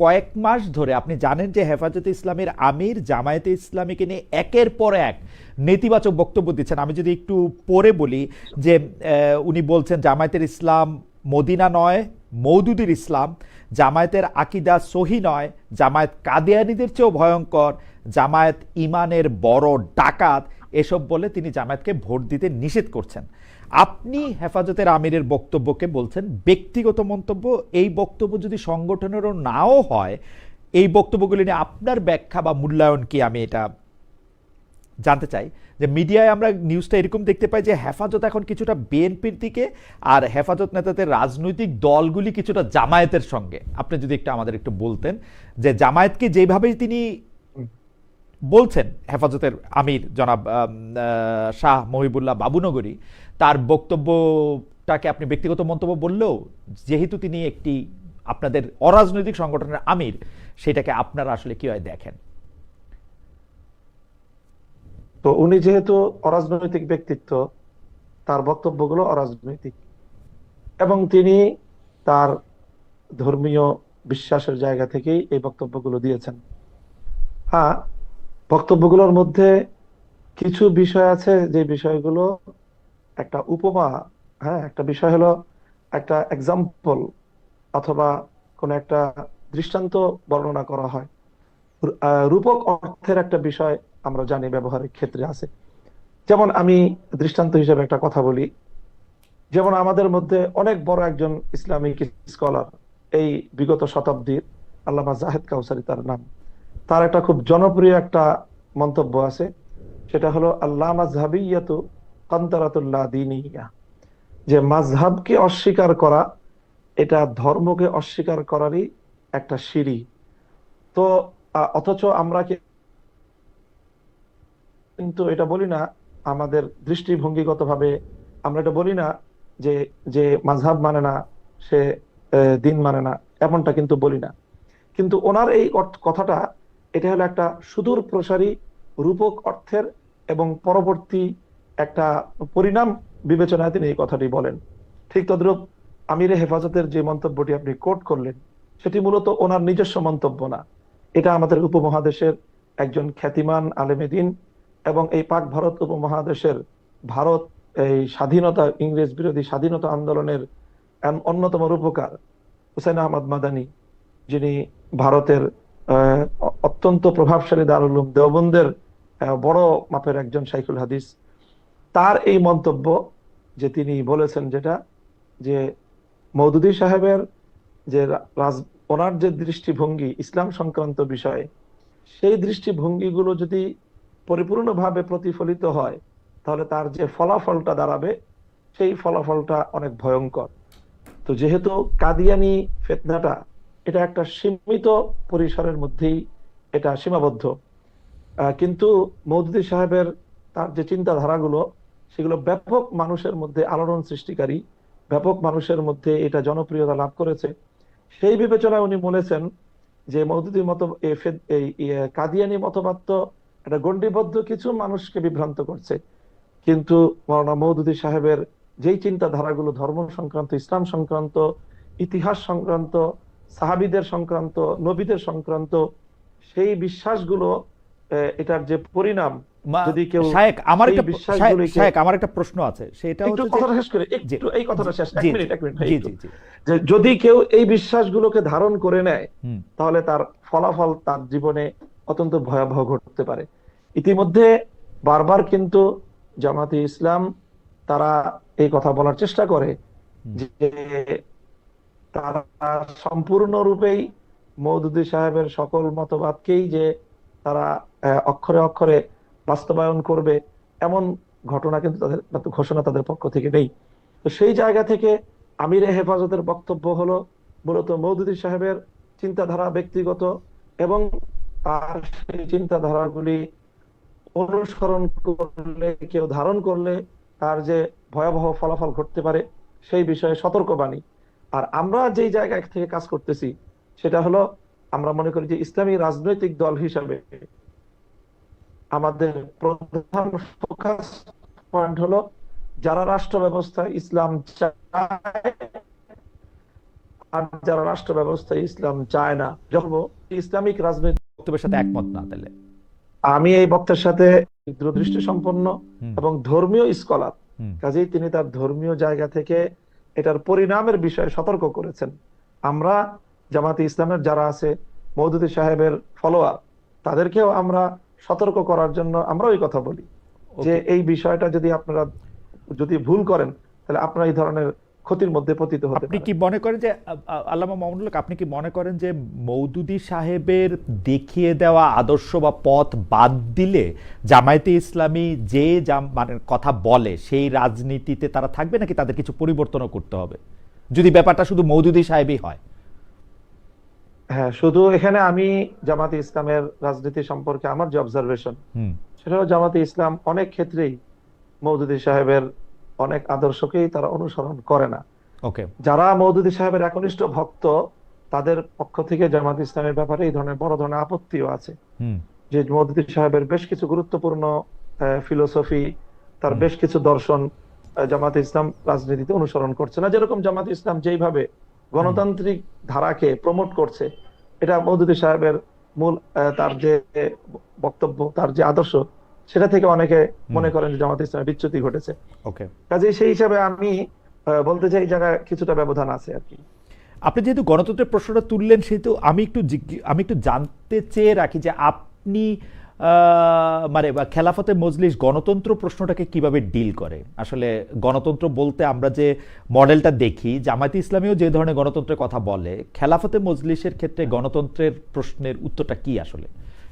কয়েক মাস ধরে আপনি জানেন যে হেফাজতে ইসলামের আমির জামায়াতে ইসলামীকে নিয়ে একের পর এক নেতিবাচক বক্তব্য দিচ্ছেন। আমি যদি একটু পরে বলি যে উনি বলছেন জামায়াতের ইসলাম মদিনা নয় মৌদুদির ইসলাম। জামায়াতের আকিদা সহি নয়, জামায়াত কাদিয়ানিদের চেয়েও ভয়ঙ্কর, জামায়াত ইমানের বড় ডাকাত। এসব বলে তিনি জামায়াতকে ভোট দিতে নিষেধ করছেন। আপনি হেফাজতের আমিরের বক্তব্যকে বলছেন, ব্যক্তিগত মন্তব্য, এই বক্তব্য যদি সংগঠনেরও নাও হয়, এই বক্তব্যগুলি নিয়ে আপনার ব্যাখ্যা বা মূল্যায়ন কি? আমি এটা জানতে চাই যে মিডিয়ায় আমরা নিউজটা এরকম দেখতে পাই যে হেফাজত এখন কিছুটা বিএনপির দিকে আর হেফাজত নেতাদের রাজনৈতিক দলগুলি কিছুটা জামায়াতের সঙ্গে। আপনি যদি একটু আমাদের একটু বলতেন যে জামায়াতকে যেভাবে তিনি বলছেন, হেফাজতের আমির জনাব শাহ মহিবুল্লাহ বাবুনগরী তার বক্তব্যটাকে আপনি ব্যক্তিগত মন্তব্য বললেও, যেহেতু তিনি একটি আপনাদের অরাজনৈতিক সংগঠনের আমির, সেটাকে আপনারা আসলে কীভাবে দেখেন? তো উনি যেহেতু অরাজনৈতিক ব্যক্তিত্ব, তার বক্তব্যগুলো অরাজনৈতিক। এবং তিনি তার ধর্মীয় বিশ্বাসের জায়গা থেকেই এই বক্তব্যগুলো দিয়েছেন। হ্যাঁ বক্তব্যগুলোর মধ্যে কিছু বিষয় আছে যে বিষয়গুলো একটা উপমা হ্যাঁ একটা বিষয় হলো একটা এক্সাম্পল অথবা কোন একটা দৃষ্টান্ত বর্ণনা করা হয়। রূপক অর্থের একটা বিষয় আমরা জানি ব্যবহারের ক্ষেত্রে আছে। যেমন আমি দৃষ্টান্ত হিসেবে একটা কথা বলি। যেমন আমাদের মধ্যে অনেক বড় একজন ইসলামিক স্কলার, এই বিগত শতাব্দীর আল্লামা জাহেদ কাউসারি তার নাম। তার একটা খুব জনপ্রিয় একটা মন্তব্য আছে। সেটা হলো আল্লাহ মাজহাবিয়াতু কান্তারাতুল্লাহ দিনিয়া। যে মাযহাবকে অস্বীকার করা, এটা ধর্মকে অস্বীকার করারই একটা সিঁড়ি। তো অথচ আমরা কিন্তু এটা বলি না, আমাদের দৃষ্টিভঙ্গিগত ভাবে আমরা এটা বলি না যে যে মাঝহাব মানে না, সে দিন মানে না, এমনটা কিন্তু বলি না। কিন্তু ওনার এই কথাটা, এটা হলো একটা সুদূর প্রসারী রূপক অর্থের এবং পরবর্তী একটা পরিণাম বিবেচনায় তিনি এই কথাটি বলেন। ঠিক তদ্রূপ আমিরে হেফাজতের যে মন্তব্যটি আপনি কোট করলেন, সেটি মূলত ওনার নিজস্ব মন্তব্য না। এটা আমাদের উপমহাদেশের একজন খ্যাতিমান আলেমে দিন এবং এই পাক ভারত উপমহাদেশের ভারত এই স্বাধীনতা, ইংরেজ বিরোধী স্বাধীনতা আন্দোলনের অন্যতম রূপকার হুসেন আহমদ মাদানি, যিনি ভারতের অত্যন্ত প্রভাবশালী দারুল দেওবন্দের বড় মাপের একজন শাইখুল হাদিস। তার এই মন্তব্য যে তিনি বলেছেন যেটা, যে মৌদুদি সাহেবের যে রাজ, ওনার যে দৃষ্টিভঙ্গি, ইসলাম সংক্রান্ত বিষয়ে, সেই দৃষ্টিভঙ্গিগুলো যদি পরিপূর্ণভাবে প্রতিফলিত হয়, তাহলে তার যে ফলাফলটা দাঁড়াবে, সেই ফলাফলটা অনেক ভয়ঙ্কর। তো যেহেতু কাদিয়ানি ফেতনাটা, এটা একটা সীমিত পরিসরের মধ্যেই এটা সীমাবদ্ধ। কিন্তু মৌদুদি সাহেবের তার যে চিন্তাধারাগুলো সেগুলো ব্যাপক মানুষের মধ্যে আলোড়ন সৃষ্টিকারী, ব্যাপক মানুষের মধ্যে এটা জনপ্রিয়তা লাভ করেছে। সেই বিবেচনায় উনি বলেছেন যে মৌদুদি মত কাদিয়ানি মতবাদ তো একটা গণ্ডিবদ্ধ কিছু মানুষকে বিভ্রান্ত করছে। কিন্তু মৌলানা মৌদুদি সাহেবের যেই চিন্তাধারাগুলো ধর্ম সংক্রান্ত, ইসলাম সংক্রান্ত, ইতিহাস সংক্রান্ত, সাহাবিদের সংক্রান্ত, নবীদের সংক্রান্ত, সেই বিশ্বাসগুলো এটার যে পরিণাম যদি কেউ শায়েক আমার একটা শায়েক আমার একটা প্রশ্ন আছে সেটা একটু কথাটা শেষ করে একটু এই কথাটা শেষ এক মিনিট এক মিনিট জি জি জি। যে যদি কেউ এই বিশ্বাসগুলোকে ধারণ করে নেয় তাহলে তার ফলাফল তার জীবনে অত্যন্ত ভয়াবহ ঘটতে পারে। ইতিমধ্যে বারবার কিন্তু জামাতে ইসলাম তারা এই কথা বলার চেষ্টা করে যে তারা সম্পূর্ণরূপেই মৌদুদি সাহেবের সকল মতবাদকেই যে তারা অক্ষরে অক্ষরে বাস্তবায়ন করবে, এমন ঘটনা কিন্তু তাদের, ঘোষণা তাদের পক্ষ থেকে নেই। তো সেই জায়গা থেকে আমিরে হেফাজতের বক্তব্য হলো মূলত মৌদুদি সাহেবের চিন্তাধারা ব্যক্তিগত এবং তার সেই চিন্তাধারাগুলি অনুসরণ করলে, কেউ ধারণ করলে তার যে ভয়াবহ ফলাফল ঘটতে পারে, সেই বিষয়ে সতর্কবাণী। আর আমরা যেই জায়গা থেকে কাজ করতেছি, সেটা হলো আমরা মনে করি যে ইসলামী রাজনৈতিক দল হিসাবে আমাদের প্রধান ফোকাস পয়েন্ট হলো যারা রাষ্ট্র ব্যবস্থায় ইসলাম চায় আর যারা রাষ্ট্র ব্যবস্থা ইসলাম চায় না। যখন ইসলামিক রাজনীতি বক্তব্যের সাথে একমত না তাহলে। আমি এই বক্তার সাথে দূরদৃষ্টি সম্পন্ন এবং ধর্মীয় স্কলার কাজেই তিনি তার ধর্মীয় জায়গা থেকে এটার পরিণামের বিষয়ে সতর্ক করেছেন। আমরা জামাতে ইসলামের যারা আছে মৌদুদি সাহেবের ফলোয়ার তাদেরকেও আমরা সতর্ক করার জন্য আমরা ওই কথা বলি যে এই বিষয়টা যদি আপনারা যদি ভুল করেন তাহলে আপনারা এই ধরনের ক্ষতির মধ্যে পতিত হতে আপনি কি মনে করেন যে আল্লামা মামুনুল আপনি কি মনে করেন যে মৌদুদি সাহেবের দেখিয়ে দেওয়া আদর্শ বা পথ বাদ দিলে জামায়াতে ইসলামী যে মানে কথা বলে সেই রাজনীতিতে তারা থাকবে নাকি তাদের কিছু পরিবর্তনও করতে হবে? যদি ব্যাপারটা শুধু মৌদুদি সাহেবই হয়। হ্যাঁ শুধু এখানে আমি জামাতে ইসলামের রাজনীতি সম্পর্কে আমার যে অবজারভেশন সেটা জামাতে ইসলাম অনেক ক্ষেত্রেই মৌদুদি সাহেবের অনেক আদর্শকেই তারা অনুসরণ করে না। ওকে। যারা মৌদুদি সাহেবের একনিষ্ঠ ভক্ত তাদের পক্ষ থেকে জামাত ইসলামের ব্যাপারে এই ধরনের বড় ধরনের আপত্তিও আছে। যে মৌদুদি সাহেবের বেশ কিছু গুরুত্বপূর্ণ ফিলোসফি তার বেশ কিছু দর্শন জামাত ইসলাম রাজনীতিতে অনুসরণ করছে না। যেরকম জামাত ইসলাম যেইভাবে গণতান্ত্রিক ধারাকে প্রমোট করছে। এটা মৌদুদি সাহেবের মূল তার যে বক্তব্য তার যে আদর্শ সেটা থেকে অনেকে মনে করেন যে জামাত ইসলামের বিচ্যুতি ঘটেছে। ওকে কাজে সেই হিসাবে আমি বলতে চাই জায়গায় কিছুটা ব্যবধান আছে আর কি। আপনি যেহেতু গণতন্ত্রের প্রশ্নটা তুললেন সেহেতু আমি একটু আমি একটু জানতে চেয়ে রাখি যে আপনি মানে খেলাফতে মজলিস গণতন্ত্র প্রশ্নটাকে কীভাবে ডিল করে? আসলে গণতন্ত্র বলতে আমরা যে মডেলটা দেখি, জামায়াতে ইসলামীও যে ধরনের গণতন্ত্রের কথা বলে, খেলাফতে মজলিসের ক্ষেত্রে গণতন্ত্রের প্রশ্নের উত্তরটা কি আসলে?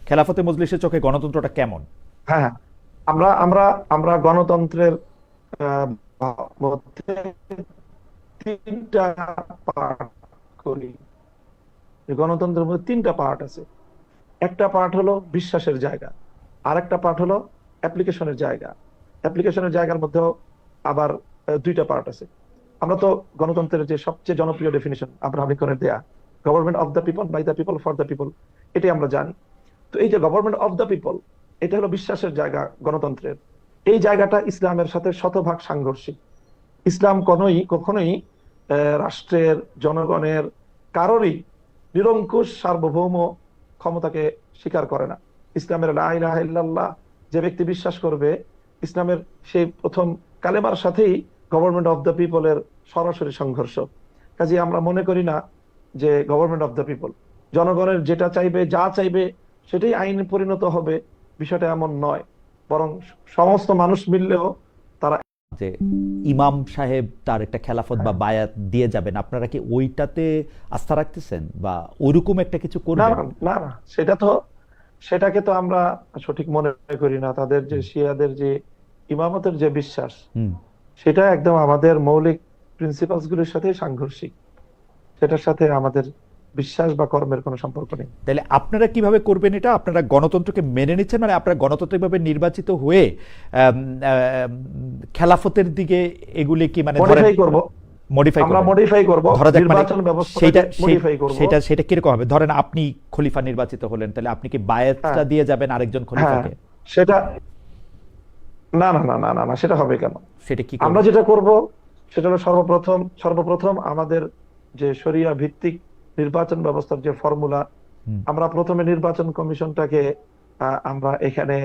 খেলাফতে মজলিসের চোখে গণতন্ত্রটা কেমন? হ্যাঁ হ্যাঁ। আমরা আমরা আমরা গণতন্ত্রের মধ্যে তিনটা পার্ট করি। গণতন্ত্রের মধ্যে তিনটা পার্ট আছে। একটা পার্ট হলো বিশ্বাসের জায়গা আর একটা পার্ট হলো অ্যাপ্লিকেশনের জায়গা। অ্যাপ্লিকেশনের জায়গার মধ্যেও আবার দুইটা পার্ট আছে। আমরা তো গণতন্ত্রের যে সবচেয়ে জনপ্রিয় ডেফিনিশন আব্রাহাম লিঙ্কনের দেয়া government of the people by the people for the people এটাই আমরা জানি। তো এই যে গভর্নমেন্ট অফ দ্য পিপল এটা হলো বিশ্বাসের জায়গা গণতন্ত্রের। এই জায়গাটা ইসলামের সাথে শতভাগ সাংঘর্ষিক। ইসলাম কোনোই কখনোই রাষ্ট্রের, জনগণের কারোরই নিরঙ্কুশ সার্বভৌম ক্ষমতাকে স্বীকার করে না। ইসলামের লা ইলাহা ইল্লাল্লাহ যে ব্যক্তি বিশ্বাস করবে, ইসলামের সেই প্রথম কালেমার সাথেই গভর্নমেন্ট অফ দ্য পিপলের সরাসরি সংঘর্ষ। কাজে আমরা মনে করি না যে গভর্নমেন্ট অফ দ্য পিপল জনগণের যেটা চাইবে, যা চাইবে, সেটাই আইনে পরিণত হবে, বিষয়টা এমন নয়। বরং সমস্ত মানুষ মিললেও যে ইমাম সাহেব তার একটা খেলাফত বা বায়াত দিয়ে যাবেন আপনারা কি ওইটাতে আস্থা রাখতেছেন বা ওইরকম একটা কিছু করবেন? না না সেটা তো সেটাকে তো আমরা সঠিক মনে করি না। তাদের যে শিয়াদের যে ইমামতের যে বিশ্বাস হুম। সেটা একদম আমাদের মৌলিক প্রিন্সিপালস গুলির সাথে সাংঘর্ষিক। সেটার সাথে আমাদের বিশ্বাস বা কর্মের কোনো সম্পর্ক নেই। তাহলে আপনারা কীভাবে করবেন এটা? আপনারা গণতন্ত্রকে মেনে নিচ্ছেন মানে আপনারা গণতান্ত্রিকভাবে নির্বাচিত হয়ে খেলাফতের দিকে এগুলি কি মানে মডিফাই করব। মডিফাই আমরা মডিফাই করব। মানে নির্বাচন ব্যবস্থা সেটা মডিফাই করব। সেটা সেটা কীরকম হবে? ধরেন আপনি খলিফা নির্বাচিত হলেন তাহলে আপনি কি বায়াতটা হ্যাঁ। দিয়ে যাবেন আরেকজন হ্যাঁ। খলিফাকে? সেটা না না না না না না সেটা হবে কেন? সেটা কি আমরা যেটা করব সেটা হলো সর্বপ্রথম সর্বপ্রথম আমাদের যে শরিয়া ভিত্তিক নির্বাচন ব্যবস্থার যে ফর্মুলা আমরা প্রথমে নির্বাচন কমিশনটাকে আমরা এখানে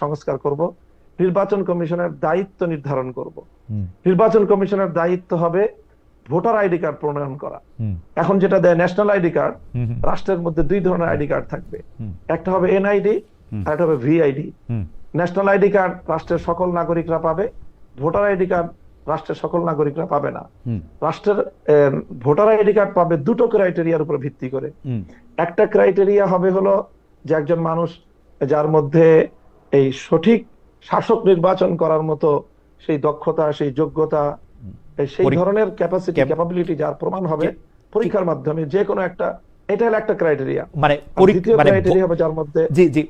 সংস্কার করব। নির্বাচন কমিশনের দায়িত্ব নির্ধারণ করব। নির্বাচন কমিশনের দায়িত্ব হবে ভোটার আইডি কার্ড প্রণয়ন করা। এখন যেটা দেয় ন্যাশনাল আইডি কার্ড রাষ্ট্রের মধ্যে দুই ধরনের আইডি কার্ড থাকবে। একটা হবে এনআইডি। আর একটা হবে ভিআইডি। ন্যাশনাল আইডি কার্ড রাষ্ট্রের সকল নাগরিকরা পাবে। ভোটার আইডি কার্ড রাষ্ট্রের সকল নাগরিকরা পাবে না। রাষ্ট্রের ভোটার আইডি কার্ড পাবে দুটো ক্রাইটেরিয়ার উপর ভিত্তি করে। একটা ক্রাইটেরিয়া হবে হলো যে একজন মানুষ যার মধ্যে এই সঠিক শাসক নির্বাচন করার মতো সেই দক্ষতা সেই যোগ্যতা সেই ধরনের ক্যাপাসিটি ক্যাপ- ক্যাপাবিলিটি যার প্রমাণ হবে পরীক্ষার মাধ্যমে যে কোনো একটা এটা হলো একটা ক্রাইটেরিয়া মানে মানে ক্রাইটেরিয়া হবে যার মধ্যে জি জি।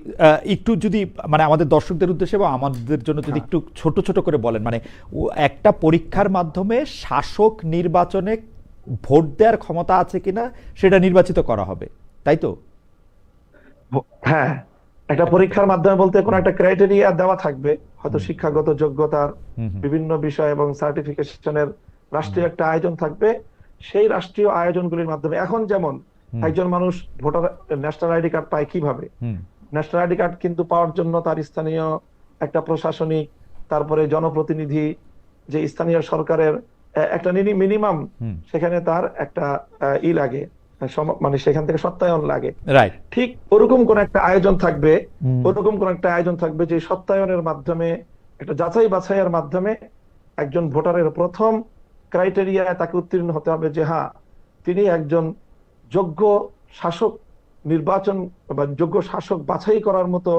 একটু যদি মানে আমাদের দর্শকদের উদ্দেশ্যে বা আমাদের জন্য যদি হ্যাঁ। একটু ছোট ছোট করে বলেন মানে একটা পরীক্ষার মাধ্যমে শাসক নির্বাচনে ভোট দেওয়ার ক্ষমতা আছে কিনা সেটা নির্বাচিত করা হবে তাই তো? হ্যাঁ। একটা পরীক্ষার মাধ্যমে বলতে কোনো একটা ক্রাইটেরিয়া দেওয়া থাকবে হয়তো শিক্ষাগত যোগ্যতার বিভিন্ন বিষয় এবং সার্টিফিকেশনের রাষ্ট্রীয় একটা আয়োজন থাকবে। সেই রাষ্ট্রীয় আয়োজনগুলির মাধ্যমে এখন যেমন। একজন মানুষ ভোটার ন্যাশনাল আইডি কার্ড পায় কীভাবে? ন্যাশনাল আইডি কার্ড কিন্তু পাওয়ার জন্য তার স্থানীয় একটা প্রশাসনিক তারপরে জনপ্রতিনিধি যে স্থানীয় সরকারের একটা মিনিমাম সেখানে তার একটা ই লাগে মানে সেখান থেকে সত্যায়ন লাগে। ঠিক ওরকম কোন একটা আয়োজন থাকবে ওরকম কোন একটা আয়োজন থাকবে যে সত্যায়নের মাধ্যমে একটা যাচাই বাছাইয়ের মাধ্যমে একজন ভোটারের প্রথম ক্রাইটেরিয়ায় তাকে উত্তীর্ণ হতে হবে যে হ্যাঁ তিনি একজন যোগ্য শাসক নির্বাচন বা যোগ্য শাসক বাছাই করার মতো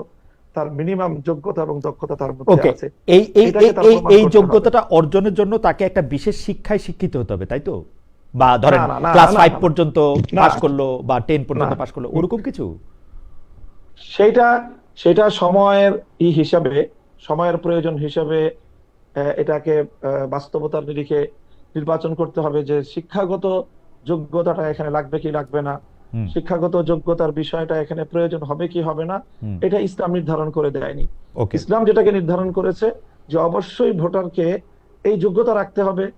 তার মিনিমাম যোগ্যতা এবং দক্ষতা তার মধ্যে আছে। এই এই এই- এই যোগ্যতাটা অর্জনের জন্য তাকে একটা বিশেষ শিক্ষায় শিক্ষিত হতে হবে তাই তো? বা ধরেন ক্লাস না, ফাইভ না। পর্যন্ত পাস করল বা টেন পর্যন্ত না। পাস করল ওরকম কিছু? সেটা সেটা সময়ের ই হিসাবে সময়ের প্রয়োজন হিসাবে এটাকে বাস্তবতার নিরিখে নির্বাচন করতে হবে যে শিক্ষাগত যোগ্যতাটা এখানে লাগবে কি লাগবে না? শিক্ষাগত যোগ্যতার বিষয়টা এখানে প্রয়োজন হবে কি হবে না? এটা ইসলাম নির্ধারণ করে দেয়নি। ইসলাম যেটাকে নির্ধারণ করেছে যে অবশ্যই ভোটারকে এই যোগ্যতা রাখতে হবে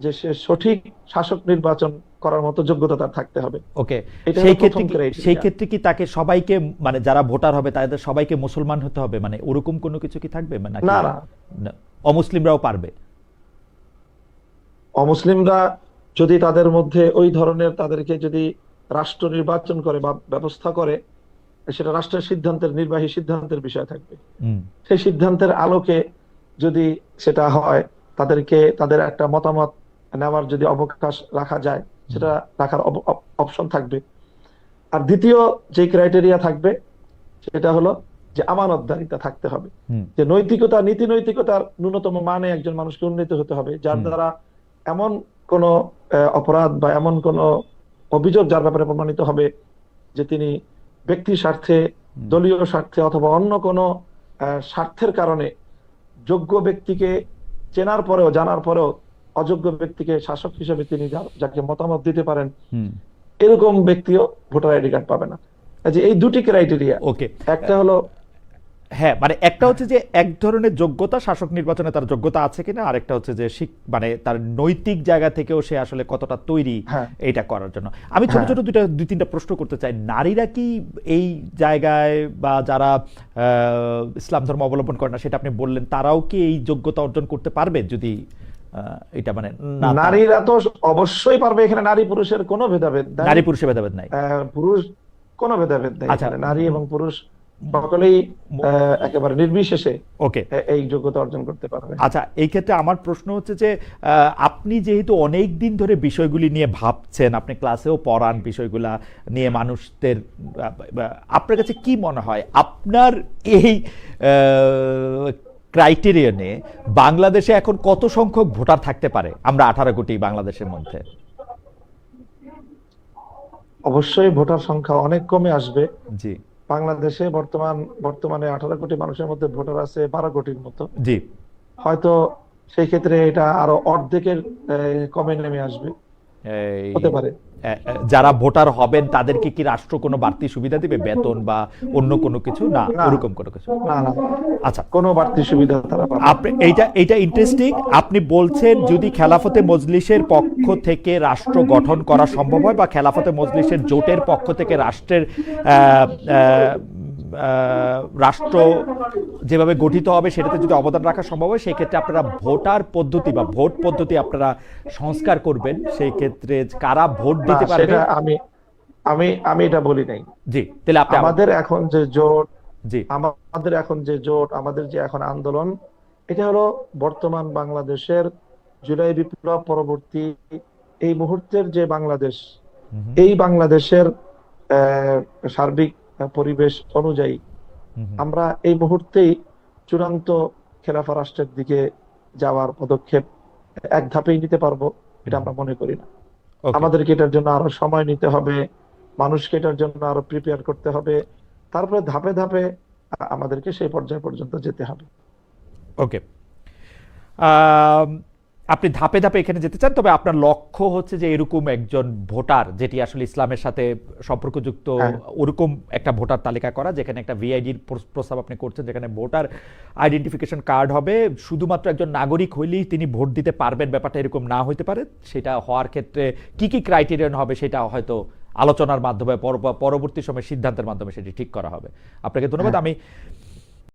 যে সে সঠিক শাসক নির্বাচন করার মতো যোগ্যতা তার থাকতে হবে। ওকে। সেই ক্ষেত্রে কি- সেই ক্ষেত্রে কি তাকে সবাইকে মানে যারা ভোটার হবে তাদের সবাইকে মুসলমান হতে হবে? মানে ওরকম কোনো কিছু কি থাকবে? মানে না। না, অমুসলিমরাও পারবে? অমুসলিমরা যদি তাদের মধ্যে ওই ধরনের তাদেরকে যদি রাষ্ট্র নির্বাচন করে বা ব্যবস্থা করে সেটা রাষ্ট্রের সিদ্ধান্তের নির্বাহী সিদ্ধান্তের বিষয় থাকবে। সেই সিদ্ধান্তের আলোকে যদি সেটা হয় তাদেরকে তাদের একটা মতামত নেওয়ার যদি অবকাশ রাখা যায় সেটা রাখার অপশন থাকবে। আর দ্বিতীয় যে ক্রাইটেরিয়া থাকবে সেটা হলো যে আমানতদারিতা থাকতে হবে। যে নৈতিকতা নীতি নৈতিকতার ন্যূনতম মানে একজন মানুষকে উন্নীত হতে হবে যার দ্বারা এমন কোন অপরাধ বা এমন কোন অভিযোগ যার ব্যাপারে প্রমাণিত হবে যে তিনি ব্যক্তি স্বার্থে দলীয় স্বার্থে অথবা অন্য কোনো স্বার্থের কারণে যোগ্য ব্যক্তিকে চেনার পরেও জানার পরেও অযোগ্য ব্যক্তিকে শাসক হিসেবে তিনি যাকে মতামত দিতে পারেন এরকম ব্যক্তিও ভোটার আইডি কার্ড পাবে না। যে এই দুটি ক্রাইটেরিয়া ওকে। একটা হলো হ্যাঁ মানে একটা হচ্ছে যে এক ধরনের যোগ্যতা শাসক নির্বাচনে তার যোগ্যতা আছে কিনা আরেকটা হচ্ছে যে মানে তার নৈতিক জায়গা থেকেও সে আসলে কতটা তৈরি হ্যাঁ। এটা করার জন্য আমি ছোট হ্যাঁ। ছোট দুইটা দুই তিনটা প্রশ্ন করতে চাই নারীরা কি এই জায়গায় বা যারা ইসলাম ধর্ম অবলম্বন করে না সেটা আপনি বললেন তারাও কি এই যোগ্যতা অর্জন করতে পারবে যদি আহ, এটা মানে নারীরা তো অবশ্যই পারবে এখানে নারী পুরুষের কোনো ভেদাভেদ নারী পুরুষের ভেদাভেদ নাই পুরুষ কোনো ভেদাভেদ নেই আচ্ছা। নারী এবং পুরুষ সকলেই একেবারে নির্বিশেষে ওকে এই যোগ্যতা অর্জন করতে পারবে। আচ্ছা এই ক্ষেত্রে আমার প্রশ্ন হচ্ছে যে আপনি যেহেতু অনেক দিন ধরে বিষয়গুলি নিয়ে ভাবছেন আপনি ক্লাসেও পড়ান বিষয়গুলা নিয়ে মানুষদের আপনার কাছে কি মনে হয়? আপনার এই ক্রাইটেরিয়নে বাংলাদেশে এখন কত সংখ্যক ভোটার থাকতে পারে? আমরা আঠারো কোটি বাংলাদেশের মধ্যে। অবশ্যই ভোটার সংখ্যা অনেক কমে আসবে। জি। বাংলাদেশে বর্তমান বর্তমানে আঠারো কোটি মানুষের মধ্যে ভোটার আছে বারো কোটির মতো। জি। হয়তো সেই ক্ষেত্রে এটা আরও অর্ধেকের কমে নেমে আসবে। হতে পারে। যারা ভোটার হবেন তাদেরকে কি রাষ্ট্র কোনো বাড়তি সুবিধা দিবে? বেতন বা অন্য কোনো কিছু? না এরকম ওরকম কোনো কিছু? আচ্ছা। কোনো বাড়তি সুবিধা তারা আপনি এইটা এইটা ইন্টারেস্টিং আপনি বলছেন যদি খেলাফতে মজলিসের পক্ষ থেকে রাষ্ট্র গঠন করা সম্ভব হয় বা খেলাফতে মজলিসের জোটের পক্ষ থেকে রাষ্ট্রের রাষ্ট্র যেভাবে গঠিত হবে সেটাতে যদি অবদান রাখা সম্ভব হয় সেই ক্ষেত্রে আপনারা ভোটার পদ্ধতি বা ভোট পদ্ধতি আপনারা সংস্কার করবেন। সেই ক্ষেত্রে কারা ভোট দিতে পারবে? সেটা আমি আমি আমি এটা বলি নাই। জি তাহলে আপনি আমাদের এখন যে জোট জি। আমাদের এখন যে জোট আমাদের যে এখন আন্দোলন এটা হলো বর্তমান বাংলাদেশের জুলাই বিপ্লব পরবর্তী এই মুহূর্তের যে বাংলাদেশ এই বাংলাদেশের আহ, সার্বিক পরিবেশ অনুযায়ী। আমরা এই মুহূর্তেই চূড়ান্ত খেলাফা রাষ্ট্রের দিকে যাওয়ার পদক্ষেপ এক ধাপেই নিতে পারব এটা আমরা মনে করি না। আমাদেরকে এটার জন্য আরও সময় নিতে হবে মানুষকে এটার জন্য আরও প্রিপেয়ার করতে হবে তারপরে ধাপে ধাপে আমাদেরকে সেই পর্যায় পর্যন্ত যেতে হবে। ওকে আপনি ধাপে ধাপে এখানে যেতে চান তবে আপনার লক্ষ্য হচ্ছে যে এরকম একজন ভোটার যেটি আসলে ইসলামের সাথে সম্পর্কযুক্ত হ্যাঁ। ওরকম একটা ভোটার তালিকা করা যেখানে একটা ভিআইডির প্রস্তাব আপনি করছেন যেখানে ভোটার আইডেন্টিফিকেশন কার্ড হবে শুধুমাত্র একজন নাগরিক হইলেই তিনি ভোট দিতে পারবেন ব্যাপারটা এরকম না হইতে পারে। সেটা হওয়ার ক্ষেত্রে কি কি ক্রাইটেরিয়ান হবে সেটা হয়তো আলোচনার মাধ্যমে পরবর্তী সময় সিদ্ধান্তের মাধ্যমে সেটি ঠিক করা হবে। আপনাকে ধন্যবাদ। আমি